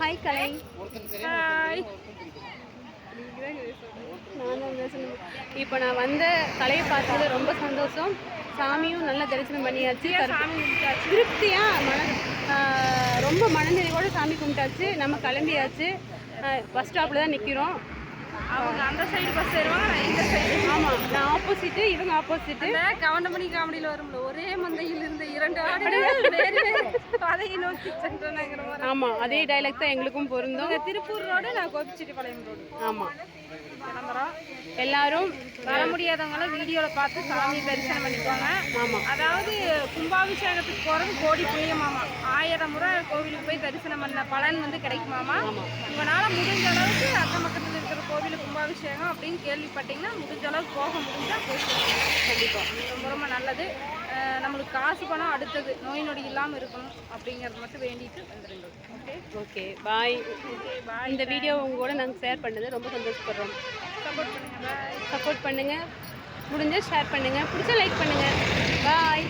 Hi கலை hi இப்போ நான் வந்த கலையை பார்த்தது ரொம்ப சந்தோஷம். சாமியும் நல்லா தரிசனம் பண்ணியாச்சு. கரு- சாமி கும்பிட்டாச்சு? திருப்தியா மன ரொம்ப மனநிறைவோட சாமி கும்பிட்டாச்சு. நம்ம கிளம்பியாச்சு. பஸ் ஸ்டாப்பில் தான் நிற்கிறோம் அவங்க அந்த சைடு பஸ் ஏறுவாங்க இந்த சைடு ஆமாம் நான் ஆப்போசிட்டு இவங்க ஆப்போசிட்டு கவுண்டமணி காமெடியில் வரும்ல ஒரே மந்தையில் இருந்த இரண்டு ஆடுகள் ஆமாம் அதே டைலாக் தான் எங்களுக்கும் பொருந்தும். திருப்பூர் ரோடு நான் கோபிச்செட்டிப்பாளையம் ரோடு ஆமாம் கிளம்புறோம் எல்லாரும் வர முடியாதவங்களும் வீடியோவில் பார்த்து சாமி தரிசனம் பண்ணிக்கோங்க. ஆமாம் அதாவது கும்பாபிஷேகத்துக்கு போகிறது கோடி புண்ணியமாமா. ஆயிரம் முறை கோவிலுக்கு போய் தரிசனம் பண்ண பலன் வந்து கிடைக்குமாமா. உங்களால் முடிஞ்ச அளவுக்கு அக்கம் பக்கத்தில் இருக்கிற கோவிலுக்கு கும்பாபிஷேகம் அப்படின்னு கேள்விப்பட்டீங்கன்னா முடிஞ்ச அளவுக்கு போக முடிஞ்சால் போயிட்டு கண்டிப்பாக ரொம்ப ரொம்ப நல்லது. நம்மளுக்கு காசு பணம் அடுத்தது. நோய் நொடி இல்லாமல் இருக்கணும் அப்படிங்கிறது மட்டும் வேண்டிட்டு வந்துருங்க. Okay okay bye okay bye இந்த வீடியோ உங்களோட நாங்கள் ஷேர் பண்ணது ரொம்ப சந்தோஷப்படுறோம். சப்போர்ட் பண்ணுங்கள் பாய் சப்போர்ட் பண்ணுங்கள் முடிஞ்சால் ஷேர் பண்ணுங்கள் பிடிச்சா லைக் பண்ணுங்கள் பாய்